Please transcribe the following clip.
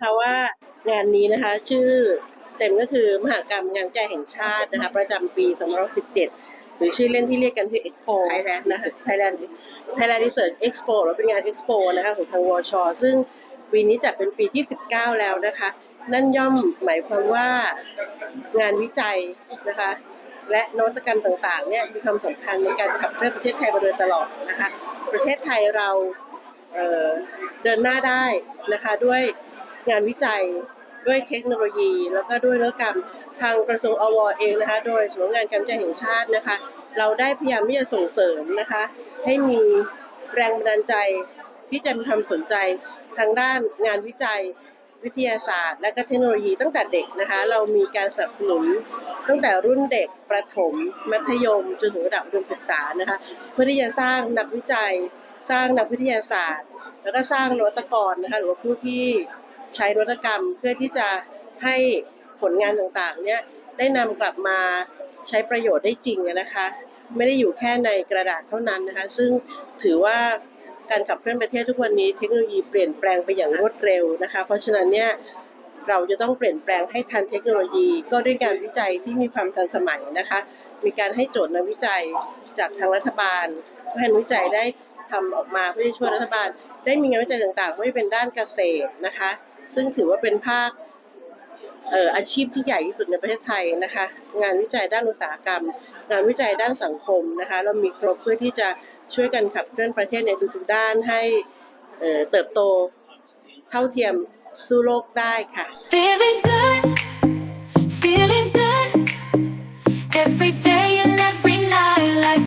นะคะว่างานนี้นะคะชื่อเต็มก็คือมหากรรมงานวิจัยแห่งชาตินะคะประจำปี2017 หรือชื่อเล่นที่เรียกกันคือ Expo Thailand นะคะ Thailand Thailand Research Expo หรือเป็นงาน Expo นะคะของทางวช ซึ่งปีนี้จัดเป็นปีที่ 19 แล้วนะคะ นั่นย่อมหมายความว่างานวิจัยนะคะและนวัตกรรมต่างๆเนี่ยมีความสำคัญในการขับเคลื่อนประเทศไทยมาโดยตลอดนะคะ ประเทศไทยเราเเดินหน้าได้นะคะด้วย งานวิจัยด้วยเทคโนโลยี แล้วก็ด้วยนวัตกรรมทางกระทรวงอวเองนะคะ โดยสำนักงานการวิจัยแห่งชาตินะคะ เราได้พยายามที่จะส่งเสริมนะคะ ให้มีแรงบันดาลใจที่จะมีความสนใจทางด้านงานวิจัยวิทยาศาสตร์ และก็เทคโนโลยีตั้งแต่เด็กนะคะ เรามีการสนับสนุนตั้งแต่รุ่นเด็กประถม มัธยมจนถึงระดับอุดมศึกษานะคะ เพื่อที่จะสร้างนักวิจัย สร้างนักวิทยาศาสตร์ แล้วก็สร้างนวัตกรนะคะหรือว่าผู้ที่ ใช้นวัตกรรมเพื่อที่จะให้ผลงานต่างๆเนี่ยได้นำกลับมาใช้ประโยชน์ได้จริงนะคะ ไม่ได้อยู่แค่ในกระดาษเท่านั้นนะคะ ซึ่งถือว่าการขับเคลื่อนประเทศทุกวันนี้เทคโนโลยีเปลี่ยนแปลงไปอย่างรวดเร็วนะคะ เพราะฉะนั้นเนี่ยเราจะต้องเปลี่ยนแปลงให้ทันเทคโนโลยี ก็ด้วยการวิจัยที่มีความทันสมัยนะคะ มีการให้โจทย์นักวิจัยจากทางรัฐบาลเพื่อให้นักวิจัยได้ทำออกมาเพื่อช่วยรัฐบาล ได้มีงานวิจัยต่างๆไม่เป็นด้านเกษตรนะคะ ซึ่งถือว่าเป็นภาคอาชีพที่ใหญ่ที่สุดในประเทศไทยนะคะ งานวิจัยด้านอุตสาหกรรม งานวิจัยด้านสังคมนะคะ เรามีครบเพื่อที่จะช่วยกันขับเคลื่อนประเทศในทุกๆด้านให้เติบโตเท่าเทียมสู้โลกได้ค่ะ